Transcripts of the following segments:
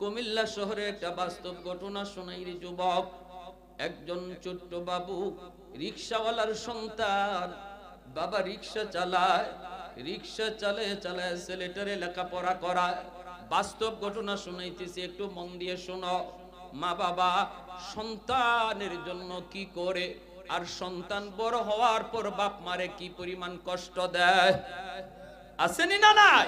কুমিল্লা শহরে একটা বাস্তব ঘটনা শোনাই রে যুবক। একজন ছোট্ট বাবু রিক্সাওয়ালার সন্তান, বাবা রিক্সা চালায় রিক্সা চালায় চালায় ছেলেটারে লেখাপড়া করায়। বাস্তব ঘটনা শুনাইতেছি, একটু মন দিয়ে শোনো। মা বাবা, সন্তানের জন্য কি করে? আর সন্তান বড় হওয়ার পর বাপ মারে কি পরিমাণ কষ্ট দেয়? আসেনি না নাই?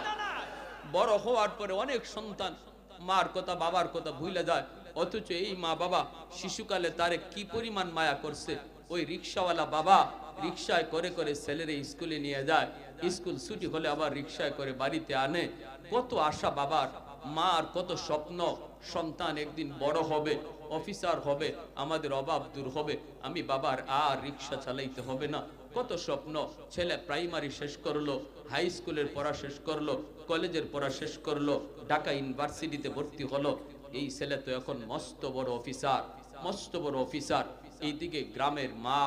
বড় হওয়ার পরে অনেক সন্তান মার কথা, বাবার কথা ভুলে যায়। অথচ এই মা বাবা শিশুকালে তারে কি পরিমাণ মায়া করছে? ওই রিক্সাওয়ালা বাবা রিক্সায় করে করে ছেলেরে স্কুলে নিয়ে যায়। স্কুল ছুটি হলে আবার রিক্সায় করে বাড়িতে আনে। কত আশা বাবার। মার কত স্বপ্ন। সন্তান একদিন বড় হবে, অফিসার হবে, আমাদের অভাব দূর হবে। আমি বাবার আর রিক্সা চালাইতে হবে না। কত স্বপ্ন? ছেলে প্রাইমারি শেষ করল, হাই স্কুলের পড়া শেষ করল, কলেজের পড়া শেষ করল, ঢাকা ইউনিভার্সিটিতে ভর্তি হলো। এই ছেলে তো এখন মস্ত বড় অফিসার, মস্ত বড় অফিসার। এইদিকে গ্রামের মা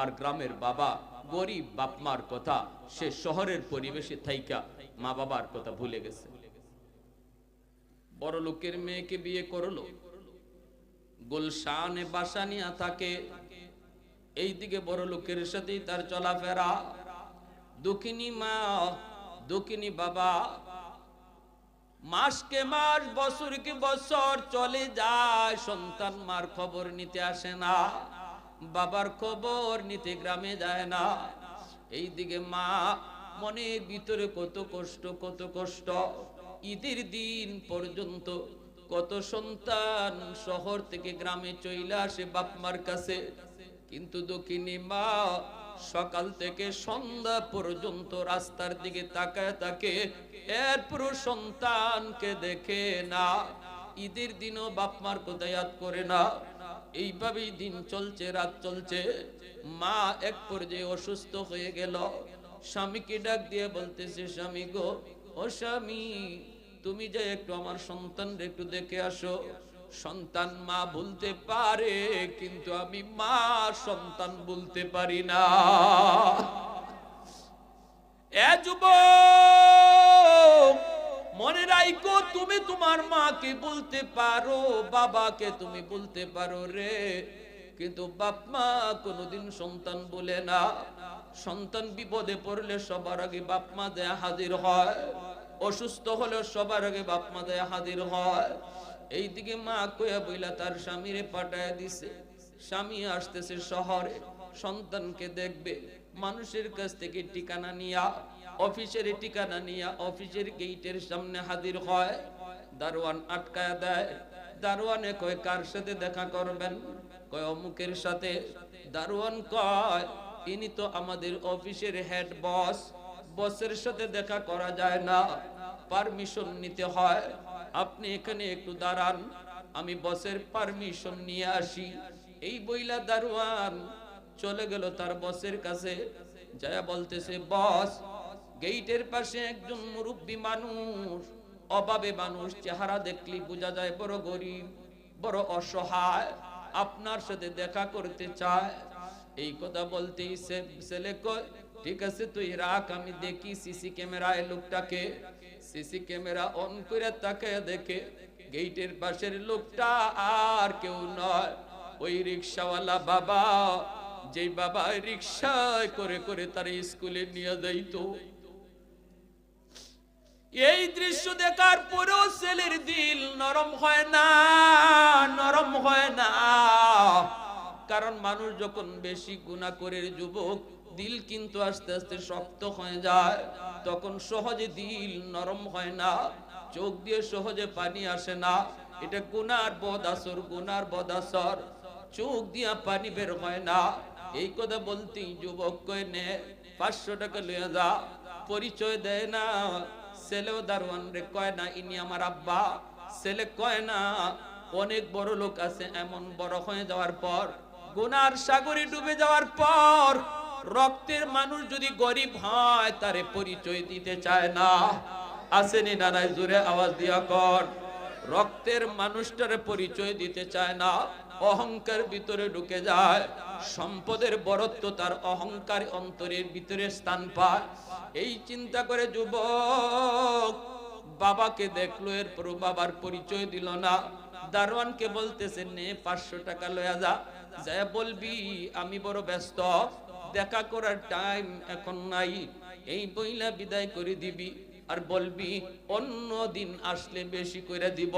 আর গ্রামের বাবা গরিব বাপমার কথা, সে শহরের পরিবেশে থাইকা মা বাবার কথা ভুলে গেছে। বড় লোকের মেয়েকে বিয়ে করল। গুলশানে বাসা নিয়ে থাকে এইদিকে বড় লোকের সাথেই তার চলাফেরা। দুঃখিনী মা, দুঃখিনী বাবা, মাসকে মাস বছর কি বছর চলে যায়, সন্তান মার খবর নিতে আসে না, বাবার খবর নিতে গ্রামে যায় না। এইদিকে মা, মনে ভিতরে কত কষ্ট কত কষ্ট, ঈদের দিন পর্যন্ত কত সন্তান শহর থেকে গ্রামে চলে আসে বাপ মার কাছে। কিন্তু দক্ষিণী মা সকাল থেকে সন্ধ্যা পর্যন্ত রাস্তার দিকে তাকায় তাকে, এরপর সন্তানকে দেখে না। ঈদের দিনও বাপ মার কথা ইয়াদ করে না। এইভাবেই দিন চলছে, রাত চলছে। মা এক পর্যায়ে অসুস্থ হয়ে গেল। স্বামীকে ডাক দিয়ে বলতেছে, স্বামী গো, ও স্বামী, তুমি যে একটু আমার সন্তানরে একটু দেখে আসো। সন্তান মা বলতে পারে, কিন্তু আমি মা সন্তান বলতে পারি না। এ মনে রাইকো তুমি তোমার মাকে বলতে পারো, বাবাকে তুমি বলতে পারো রে। কিন্তু বাপ মা কোনোদিন সন্তান বলে না। সন্তান বিপদে পড়লে সবার আগে বাপ মা দেয়া হাজির হয়। অসুস্থ হলে সবার আগে বাপ মা দেয়া হাজির হয়। এইদিকে মা কয়া বইলা তার স্বামীরে পাঠায় দিছে। স্বামী আসতেছে শহরে, সন্তানকে দেখবে। মানুষের কাছ থেকে ঠিকানা নিয়া, অফিসের ঠিকানা নিয়া, অফিসের গেইটের সামনে হাজির হয়। দারোয়ান আটকায় দেয়। দারোয়ানে কয়, কার সাথে দেখা করবেন? কয়, অমুকের সাথে। দারোয়ান কয়, ইনি তো আমাদের অফিসের হেড বস। বসের সাথে দেখা করা যায় না। পারমিশন নিতে হয়। আপনি এখানে একটু দাঁড়ান, আমি বসের পারমিশন নিয়ে আসি। এই বইলা দারোয়ান চলে গেল তার বসের কাছে, যায়া বলতেছে, বস, গেইটের পাশে একজন মুরব্বী মানুষ অভাবে মানুষ, চেহারা দেখলি বোঝা যায় বড় গরিব, বড় অসহায়, আপনার সাথে দেখা করতে চায়। এই কথা বলতেই ছেলে কয়, ঠিক আছে, তুই রাখ, আমি দেখি সিসি ক্যামেরায় লোকটাকে। সিসি ক্যামেরা অন করে তাকে দেখে গেইটের পাশের লোকটা আর কেউ নয়। ওই রিক্সাওয়ালা বাবা, যেই বাবা রিক্সায় করে করে তার স্কুলে নিয়ে যাইতো। এই দৃশ্য দেখার পরেও ছেলের দিল নরম হয় না, নরম হয় না। কারণ মানুষ যখন বেশি গুণা করে, যুবক দিল কিন্তু আস্তে আস্তে শক্ত হয়ে যায়। তখন সহজে দিল নরম হয় না, চোখ দিয়ে সহজে পানি আসে না। এটা গুনার বদ আসর, গুনার বদ আসর। চোখ দিয়া পানি বের হয় না। এই কথা বলতেই যুবক নে, পাঁচশো টাকা লয়ে যা। পরিচয় দেয় না। ছেলেও দারোয়ান রে কয় না, ইনি আমার আব্বা। ছেলে কয় না, অনেক বড় লোক আছে এমন বড় হয়ে যাওয়ার পর, গুনার সাগরে ডুবে যাওয়ার পর রক্তের মানুষ যদি গরিব হয়, তারে পরিচয় দিতে চায় না। আসেনি নানায় জোরে আওয়াজ দিয়া কর। রক্তের মানুষটারে পরিচয় দিতে চায় না, অহংকার ভিতরে ঢুকে যায়। সম্পদের বরত্ব তার অহংকার অন্তরের ভিতরে স্থান পায়। এই চিন্তা করে যুবক, বাবাকে দেখল এরপর বাবার পরিচয় দিল না। দারোয়ানকে বলতেছে নে, পাঁচশো টাকা লয়া যা। যা বলবি, আমি বড় ব্যস্ত। দেখা করার টাইম এখন নাই। এই বইলা বিদায় করে দিবি। আর বলবি, অন্য দিন আসলে বেশি করে দিব।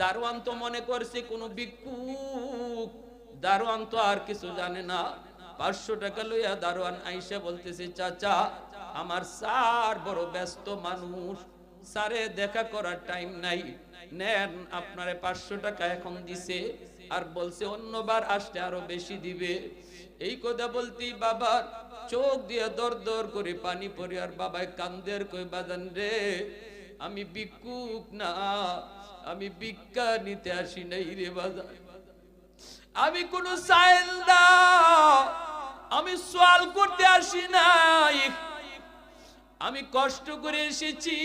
দারোয়ান তো মনে করছে কোনো ভিক্ষুক। দারোয়ান তো আর কিছু জানে না। পাঁচশো টাকা লইয়া দারোয়ান আইসা বলতেছে, চাচা, আমার স্যার বড় ব্যস্ত মানুষ। স্যারে দেখা করার টাইম নাই। নেন, আপনারে পাঁচশো টাকা এখন দিছে, আর বলছে অন্যবার আসতে আরও বেশি দিবে। এই কথা বলতেই বাবার চোখ দিয়ে দর দর করে পানি পড়ে, আর বাবায় কান্দের কই বাজান রে, আমি বিকুক না, আমি ভিক্ষা নিতে আসি নাই রে বাজান। আমি কোন সাইল দা আমি সোয়াল করতে আসি নাই। আমি কষ্ট করে এসেছি,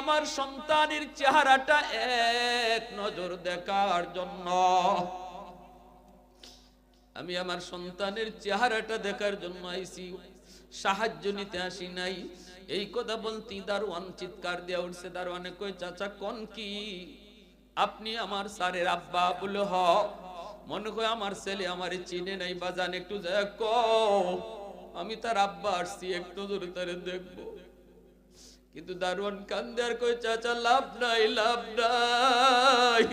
আমার সন্তানের চেহারাটা এক নজর দেখার জন্য। আমি আমার সন্তানের চেহারাটা দেখার জন্য আইছি, সাহায্য নিতে আসি নাই। এই কথা বলতে দারোয়ান চিৎকার দেওয়া উঠছে, দারোয়ানে কই চাচা, কোন কি? আপনি আমার স্যারের আব্বা বলে হ মনে হয় আমার ছেলে আমারে চিনে নাই বাজান একটু যায় আমি তার আব্বা আসছি, একটু দূরে তারে দেখব। কিন্তু দারোয়ান কান্দে আর কই চাচা, লাভ নাই লাভ নাই।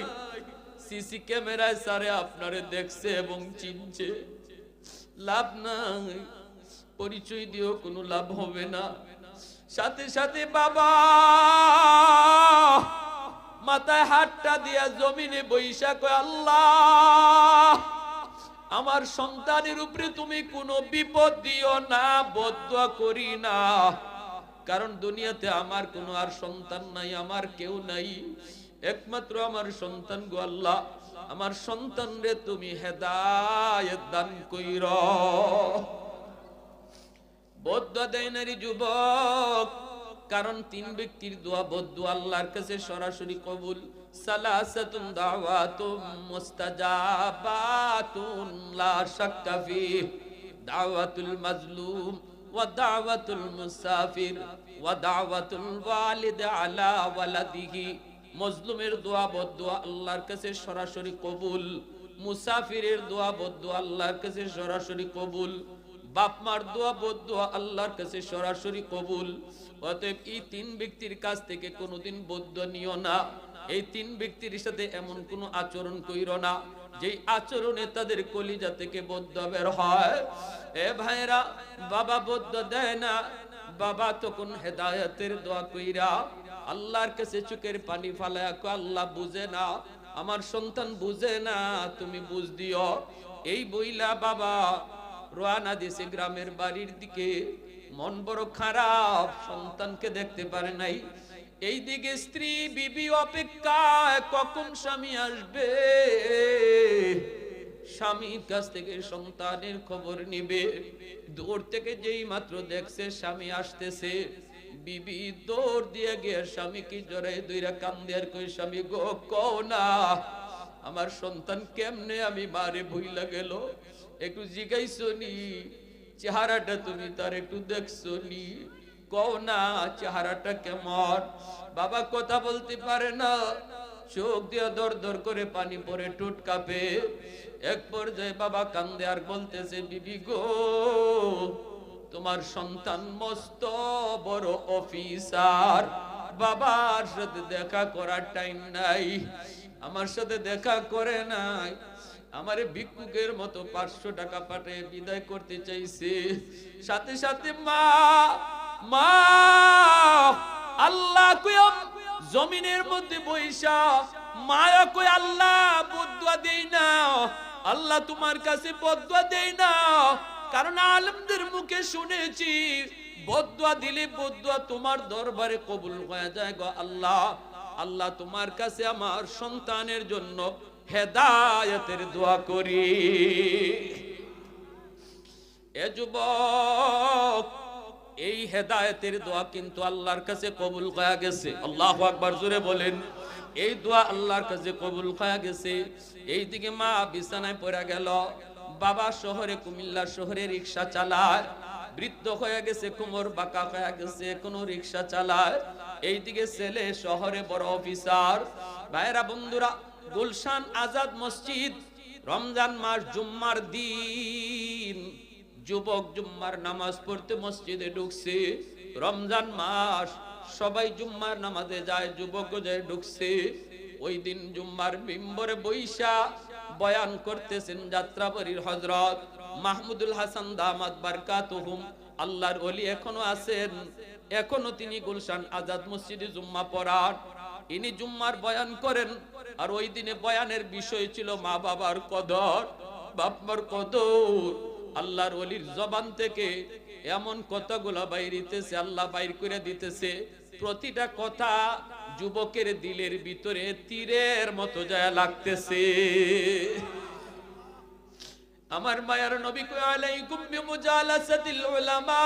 সিসি ক্যামেরায় সারে আপনারে দেখছে এবং চিনছে। লাভ নাই, পরিচয় দিয়েও কোনো লাভ হবে না। সাথে সাথে বাবা মাথায় হাতটা দিয়া জমিনে বৈশা কয়, আল্লাহ আমার সন্তানের উপরে তুমি কোনো বিপদ দিও না বদুয়া করি না। কারণ দুনিয়াতে আমার কোনো আর সন্তান নাই, আমার কেউ নাই। একমাত্র আমার সন্তান গো আল্লাহ। আমার সন্তান রে তুমি হেদায়েত দান কইর। বদুয়া দেয় নারী যুবক কারণ তিন ব্যক্তির দোয়া বদুয়া আল্লাহর কাছে সরাসরি কবুল। মাজলুম ওয়া মুসাফির ওয়া দাওয়াতুল মজলুমের দোয়া বদুয়া আল্লাহর কাছে সরাসরি কবুল। মুসাফিরের দোয়া আল্লাহর কাছে সরাসরি কবুল। বাপ মার দোয়া বদুয়া আল্লাহর কাছে সরাসরি কবুল। অতএব এই তিন ব্যক্তির কাছ থেকে কোনোদিন বৌদ্ধ নিও না। এই তিন ব্যক্তির সাথে এমন কোন আচরণ কইর না, যেই আচরণে তাদের কলিজা থেকে বৌদ্ধ বের হয়। এ ভাইরা বাবা বৌদ্ধ দেয় না, বাবা তখন হেদায়তের দোয়া কইরা আল্লাহর কাছে চোখের পানি ফালায় আল্লাহ বুঝে না, আমার সন্তান বুঝে না, তুমি বুঝ দিও। এই বইলা বাবা রোয়ানা দিছে গ্রামের বাড়ির দিকে। মন বড় খারাপ, সন্তানকে দেখতে পারে নাই। এই দিকে স্ত্রী, বিবি অপেক্ষায় কখন স্বামী আসবে? স্বামীর কাছ থেকে সন্তানের খবর নিবে। দূর থেকে যেই মাত্র দেখছে স্বামী আসতেছে। বিবি দৌড় দিয়ে গিয়ে স্বামীকে জড়াই দুইরা কান্দে আর কই স্বামী গো, কও না, আমার সন্তান কেমনে আমি মারে ভুইলা গেল? একটু জিগাইছো নি চেহারাটা তুমি তার একটু দেখছ নি কও না, চেহারাটা কেমন? বাবা কথা বলতে পারে না। চোখ দিয়ে দর দর করে পানি পরে টুট কাঁপে। এক পর্যায়ে বাবা কান্দে আর বলতেছে, বিবি গো, তোমার সন্তান মস্ত বড় অফিসার। বাবার সাথে দেখা করার টাইম নাই। আমার সাথে দেখা করে নাই। আমারে ভিক্ষুকের মতো পাঁচশো টাকা পাঠিয়ে বিদায় করতে চাইছে। সাথে সাথে মা মা, আল্লাহ জমিনের মধ্যে বৈশা মায়া কই আল্লাহ বদুয়া দেই না, আল্লাহ তোমার কাছে বদুয়া দেই না। কারণ আলমদের মুখে শুনেছি, বদুয়া দিলে বদুয়া তোমার দরবারে কবুল হয়ে যায় গো আল্লাহ। আল্লাহ তোমার কাছে আমার সন্তানের জন্য হেদায়তের দোয়া করি। এ যুবক, এই হেদায়েতের দোয়া কিন্তু আল্লাহর কাছে কবুল করা গেছে। আল্লাহ আকবার জোরে বলেন, এই দোয়া আল্লাহর কাছে কবুল করা গেছে। এই দিকে মা বিছানায় পড়ে গেল। বাবা শহরে, কুমিল্লা শহরে রিক্সা চালায়। বৃদ্ধ হয়ে গেছে, কোমর বাঁকা হয়ে গেছে, কোনো রিক্সা চালায়। এইদিকে ছেলে শহরে বড় অফিসার। ভাইরা বন্ধুরা গুলশান আজাদ মসজিদ, রমজান মাস, জুম্মার দিন। যুবক জুম্মার নামাজ পড়তে মসজিদে ঢুকছে, রমজান মাস, সবাই জুম্মার নামাজে যায়, যুবক যায় ঢুকছে। ওই দিন জুম্মার বিম্বরে বৈশা বয়ান করতেছেন যাত্রাবাড়ির হজরত মাহমুদুল হাসান দামাদ দামাত বারকাতুহুম। আল্লাহর ওলি এখনও আছেন। এখনও তিনি গুলশান আজাদ মসজিদে জুম্মা পড়ান। ইনি জুম্মার বয়ান করেন। আর ওই দিনে বয়ানের বিষয় ছিল মা বাবার কদর বাপমার কদর। আল্লাহর অলির জবান থেকে এমন কথাগুলো বাইরিতেছে আল্লাহ বাইর করে দিতেছে। প্রতিটা কথা যুবকের দিলের ভিতরে তীরের মতো যায় লাগতেছে। আমার মায়ার নবী কয়, আলাইকুম বিমুজালাসাতিল উলামা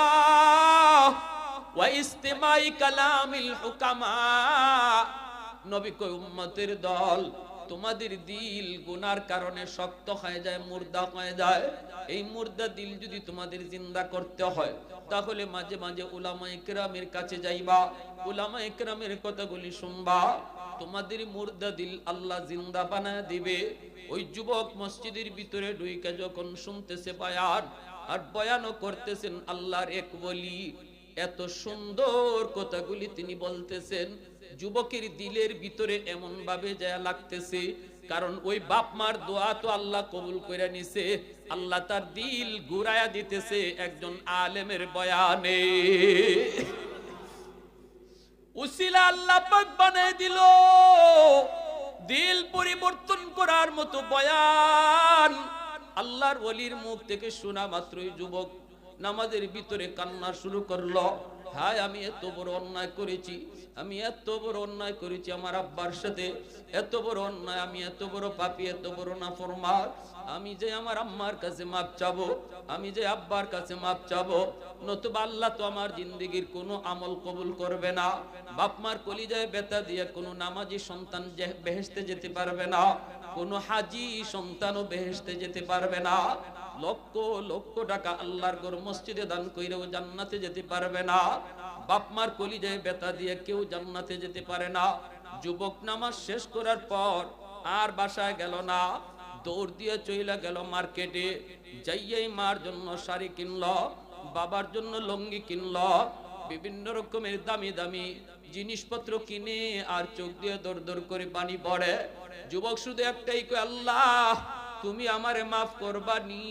ওয়া ইস্তিমাই কালামিল হুকামা। নবী উম্মতের দল তোমাদের দিল গুনার কারণে শক্ত হয়ে যায়, মুর্দা হয়ে যায়। এই মুর্দা দিল যদি তোমাদের জিন্দা করতে হয়, তাহলে মাঝে মাঝে উলামা ইকরামের কাছে যাইবা। উলামা ইকরামের কথাগুলি শুনবা। তোমাদের মুর্দা দিল আল্লাহ জিন্দা বানায় দিবে। ওই যুবক মসজিদের ভিতরে ঢুইকা যখন শুনতেছে বয়ান, আর বয়ানও করতেছেন আল্লাহর এক বলি, এত সুন্দর কথাগুলি তিনি বলতেছেন। যুবকের দিলের ভিতরে এমন ভাবে যায় লাগতেছে, কারণ ওই বাপ মার দোয়া তো আল্লাহ কবুল করে নিছে। আল্লাহ তার দিল ঘুরায়া দিতেছে একজন আলেমের বয়ানে। উসিলা আল্লাহ পাক বানায় দিল। দিল পরিবর্তন করার মতো বয়ান। আল্লাহর ওলির মুখ থেকে শোনা মাত্রই যুবক নামাজের ভিতরে কান্না শুরু করল। হায়, আমি এত বড় অন্যায় করেছি, আমি এত বড় অন্যায় করেছি আমার আব্বার সাথে, এত বড় অন্যায়, আমি এত বড় পাপি, এত বড় নাফরমার আমি যে আমার আম্মার কাছে মাপ চাবো, আমি যে আব্বার কাছে মাপ চাবো, নতুবা আল্লাহ তো আমার জিন্দগির কোনো আমল কবুল করবে না বাপমার কলিজায় বেতা দিয়ে কোনো নামাজি সন্তান বেহেশতে যেতে পারবে না কোনো হাজি সন্তানও বেহেশতে যেতে পারবে না। লক্ষ লক্ষ টাকা আল্লাহর ঘর মসজিদে দান কইরেও জান্নাতে যেতে পারবে না। বাপ মার কলিজায় বেতা দিয়ে কেউ জান্নাতে যেতে পারে না। যুবক নামাজ শেষ করার পর আর বাসায় গেল না। দৌড় দিয়ে চইলা গেল মার্কেটে। যাইয়াই মার জন্য শাড়ি কিনল, বাবার জন্য লঙ্গি কিনল, বিভিন্ন রকমের দামি দামি জিনিসপত্র কিনে আর চোখ দিয়ে দর দর করে পানি পড়ে। যুবক শুধু একটাই কয়, আল্লাহ, তুমি আমারে মাফ করবানি।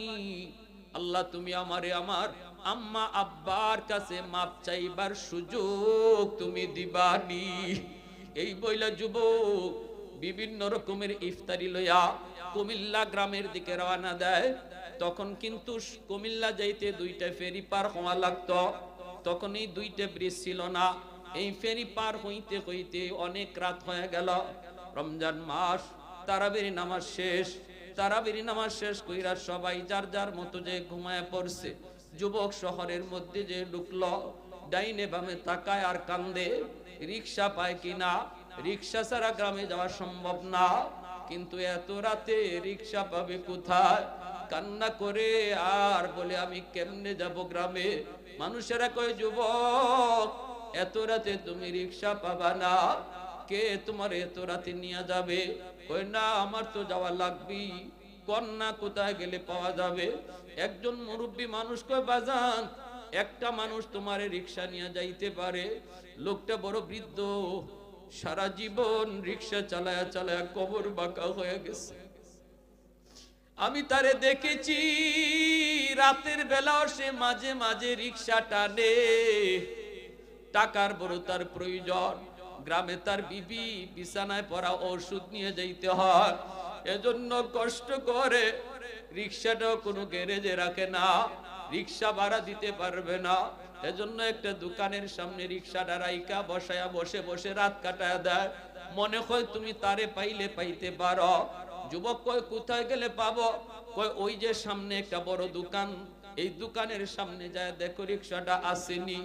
আল্লাহ, তুমি আমারে আমার আম্মা আব্বার কাছে মাপ চাইবার সুযোগ তুমি দিবানি। এই বইলা যুবক বিভিন্ন রকমের ইফতারি লইয়া কুমিল্লা গ্রামের দিকে রওনা দেয়। তখন কিন্তু কুমিল্লা যাইতে দুইটা ফেরি পার হওয়া লাগতো। তখন এই দুইটা ব্রিজ ছিল না। এই ফেরি পার হইতে হইতে অনেক রাত হয়ে গেল। রমজান মাস, তারাবির নামাজ শেষ। তারাবির নামাজ শেষ কইরা সবাই যার যার মতো যে ঘুমায় পড়ছে, যুবক শহরের মধ্যে যে ঢুকলো, ডাইনে বামে তাকায় আর কান্দে, রিক্সা পায় কিনা? রিক্সা ছাড়া গ্রামে যাওয়া সম্ভব না। কিন্তু এত রাতে রিক্সা পাবে কোথায়? কান্না করে আর বলে, আমি কেমনে যাব গ্রামে? মানুষেরা কয়, যুবক এত রাতে তুমি রিক্সা পাবা না। কে তোমার এত রাতে নিয়ে যাবে? কই না, আমার তো যাওয়া লাগবেই কন্যা কোথায় গেলে পাওয়া যাবে? একজন মুরব্বী মানুষ কয়, বাজান, একটা মানুষ তোমারে রিক্সা নিয়ে যাইতে পারে। লোকটা বড় বৃদ্ধ। সারা জীবন রিক্সা চালায়া চালায়া কবর বাঁকা হয়ে গেছে। আমি তারে দেখেছি, রাতের বেলাও সে মাঝে মাঝে রিক্সা টানে। টাকার বড় তার প্রয়োজন। গ্রামে তার বিবি বিছানায় পড়া ওষুধ নিয়ে যাইতে হয়। এজন্য কষ্ট করে রিক্সাটাও কোনো গ্যারেজে রাখে না, রিক্সা ভাড়া দিতে পারবে না। এজন্য একটা দোকানের সামনে রিক্সাটা রাইকা বসায়া বসে বসে রাত কাটায় দেয়। মনে হয় তুমি তারে পাইলে পাইতে পারো। যুবক কয়, কোথায় গেলে পাবো? কয়, ওই যে সামনে একটা বড় দোকান। এই দোকানের সামনে যায়, দেখো রিক্সাটা আসেনি।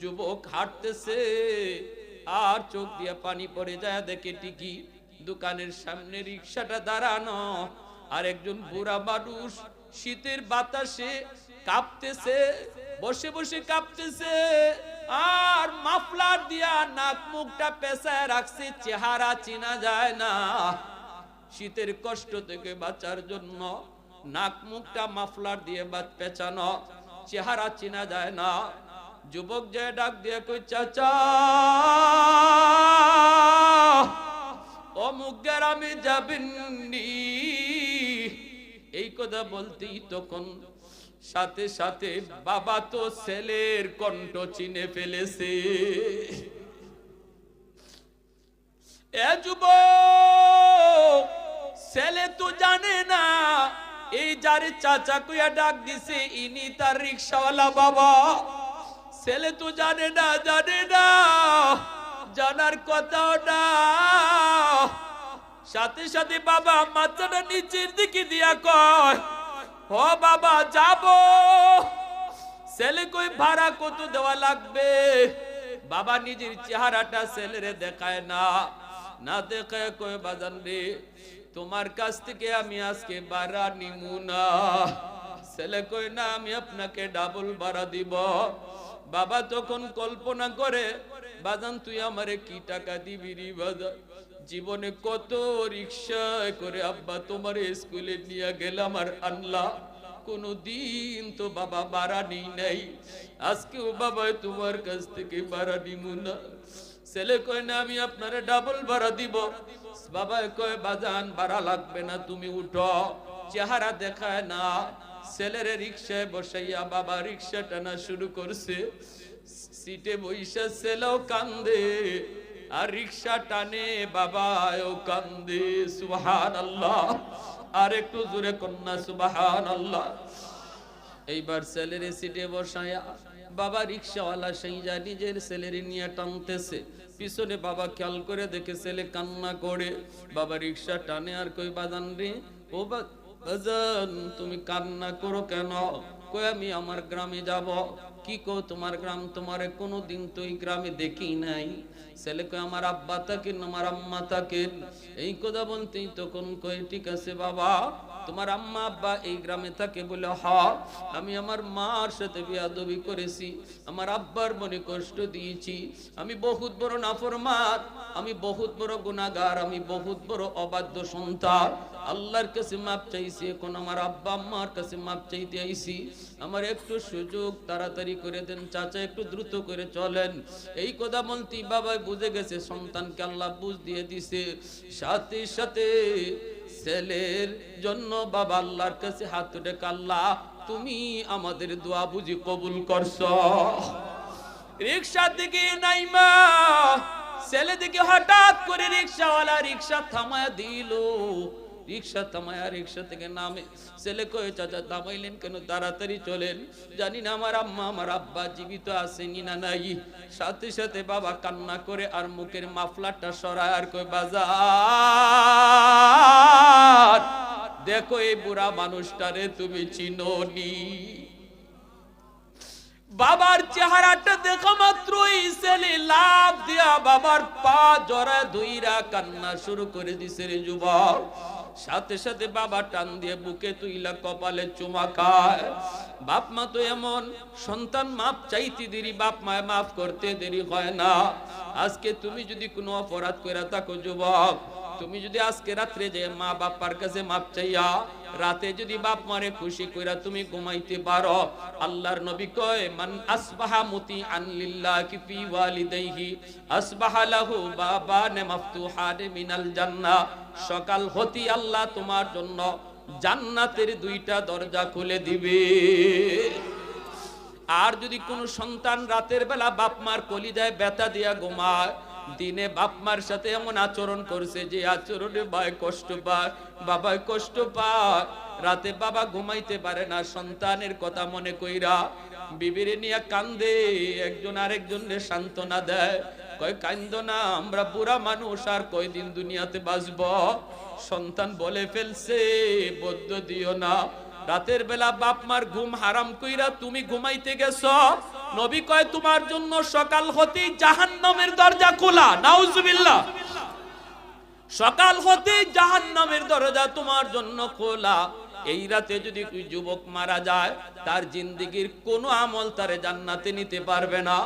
যুবক হাঁটতেছে, আর চোখ দিয়ে পানি পড়ে যায়, দেখে টিকি দোকানের সামনে রিক্সাটা দাঁড়ানো। আর একজন বুড়া মানুষ শীতের বাতাসে কাঁপতেছে, বসে বসে কাঁপতেছে, আর মাফলার দিয়া নাক মুখটা পেঁচায় রাখছে, চেহারা চিনা যায় না। শীতের কষ্ট থেকে বাঁচার জন্য নাক মুখটা মাফলার দিয়ে পেঁচানো, চেহারা চিনা যায় না। যুবক যে ডাক দিয়ে কই, চাচা, অমুক গ্রামে যাবেননি? এই কথা বলতেই তখন সাথে সাথে বাবা তো ছেলের কণ্ঠ চিনে ফেলেছে। এ যুবক, ছেলে তো জানে না, এই যারে চাচা কুয়া ডাক দিছে, ইনি তার রিক্সাওয়ালা বাবা। ছেলে তো জানে না জানে না। জানার কথাও না। সাথে সাথে বাবা মাথাটা নিচের দিকে দিয়া কয় ও বাবা, যাব। ছেলে কই, ভাড়া কত দেওয়া লাগবে? বাবা নিজের চেহারাটা ছেলেরে দেখায় না। না দেখে কই বাজান রে, তোমার কাছ থেকে আমি আজকে বাড়া নিমু না। ছেলে কই না, আমি আপনাকে ডাবল ভাড়া দিব। বাবা তখন কল্পনা করে, বাজান, তুই আমারে কি টাকা দিবি রে জীবনে কত রিক্সায় করে আব্বা তোমার স্কুলে নিয়ে গেলাম আর আনলা কোনো দিন তো বাবা বাড়া নেই নাই। আজকেও বাবা তোমার কাছ থেকে বাড়া নিমু না। ছেলে কয়, না, আমি আপনারে ডাবল ভাড়া দিব। বাবা কয়, বাজান, ভাড়া লাগবে না, তুমি উঠো। চেহারা দেখায় না। ছেলের রিক্সায় বসাইয়া বাবা রিক্সা টানা শুরু করছে। সিটে বৈশা ছেলেও কান্দে, আর রিক্সা টানে বাবাও কান্দে। সুবহান আল্লাহ আর একটু জোরে কন্যা সুবহান আল্লাহ এইবার ছেলের সিটে বসায়া বাবা রিক্সাওয়ালা সেই যা নিজের ছেলের নিয়ে টানতেছে। পিছনে বাবা খেয়াল করে দেখে ছেলে কান্না করে। বাবা রিক্সা টানে আর কই, বাজান রে? ও বা- বাজান তুমি কান্না করো কেন? কই আমি আমার গ্রামে যাব? কি কো তোমার গ্রাম? তোমারে কোনো দিন তো এই গ্রামে দেখি নাই। ছেলে কই আমার আব্বা থাকেন, আমার আম্মা থাকেন। এই কথা বলতেই তখন কই ঠিক আছে বাবা, তোমার আম্মা, আব্বা এই গ্রামে থাকে বলে হ। আমি আমার মার সাথে বিয়াদবি করেছি, আমার আব্বার মনে কষ্ট দিয়েছি। আমি বহুত বড় নাফরমান, আমি বহুত বড় গুণাগার আমি বহুত বড় অবাধ্য সন্তান। আল্লাহর কাছে মাপ চাইছি, এখন আমার আব্বা আম্মার কাছে মাপ চাইতে আইছি। আমার একটু সুযোগ তাড়াতাড়ি করে দেন, চাচা একটু দ্রুত করে চলেন। এই কথা বলতেই বাবাই বুঝে গেছে, সন্তানকে আল্লাহ বুঝ দিয়ে দিছে। সাথে সাথে ছেলের জন্য বাবা আল্লাহর কাছে হাত উঠে কাল্লা তুমি আমাদের দোয়া বুঝি কবুল করছ। রিক্সার দিকে নাইমা ছেলে দিকে হঠাৎ করে রিক্সাওয়ালা রিক্সা থামায় দিল। রিক্সা থামায়া রিক্সা থেকে নামে। ছেলে কয়ে, চাচা, থামাইলেন কেন? তাড়াতাড়ি চলেন। জানি না আমার আম্মা, আমার আব্বা জীবিত আসেনি না নাই। সাথে সাথে বাবা কান্না করে আর মুখের মাফলারটা সরায় আর কই বাজার, দেখো এই বুড়া মানুষটারে তুমি চিনোনি। বাবার চেহারাটা দেখা মাত্রই, ছেলে লাভ দিয়া বাবার পা জরা ধুইরা কান্না শুরু করে দিছে রে যুবক। সাথে সাথে বাবা টান দিয়ে বুকে তুইলা কপালে চুমা খায়। বাপ মা তো এমন, সন্তান মাপ চাইতে দেরি, বাপ মায় মাফ করতে দেরি হয় না। আজকে তুমি যদি কোনো অপরাধ করে থাকো, যুবক, তুমি যদি আজকে রাত্রে যে মা বাপার কাছে মাপ চাইয়া রাতে যদি বাপ মারে খুশি কইরা তুমি ঘুমাইতে পারো, আল্লাহর নবী কয়, মান আসবাহা মুতি আন লিল্লাহি ফি ওয়ালিদাইহি, আসবাহা লাহু বাবান মাফতুহান মিনাল জান্নাহ। সকাল হতি আল্লাহ তোমার জন্য জান্নাতের দুইটা দরজা খুলে দিবে। আর যদি কোনো সন্তান রাতের বেলা বাপ মার কলিজায় ব্যথা দিয়া ঘুমায় দিনে বাপ মার সাথে এমন আচরণ করছে যে আচরণে ভাই কষ্ট পায়, বাবাই কষ্ট পায়। রাতে বাবা ঘুমাইতে পারে না, সন্তানের কথা মনে কইরা বিবিরে নিয়ে কান্দে, একজন আরেকজনের সান্ত্বনা দেয়। কয়, কান্দ না, আমরা বুড়া মানুষ, আর কয়দিন দুনিয়াতে বাঁচব? সন্তান বলে ফেলছে বদ্ধ দিও না। রাতের বেলা বাপ মার ঘুম হারাম কইরা তুমি ঘুমাইতে গেছ? নবী কয়, তোমার জন্য সকাল হতে জাহান্নামের দরজা খোলা। নাউজুবিল্লাহ। সকাল হতে জাহান্নামের দরজা তোমার জন্য খোলা। এই রাতে যদি যুবক মারা যায়, তার জিন্দিগির কোন আমল তারে জান্নাতে নিতে পারবে না।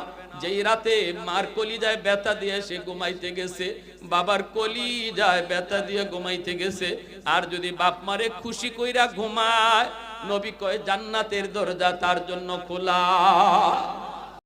যেই রাতে মার কলি যায় ব্যথা দিয়ে সে ঘুমাইতে গেছে, বাবার কলি যায় ব্যথা দিয়ে ঘুমাইতে গেছে, আর যদি বাপ মারে খুশি কইরা ঘুমায়, নবী কয়, জান্নাতের দরজা তার জন্য খোলা।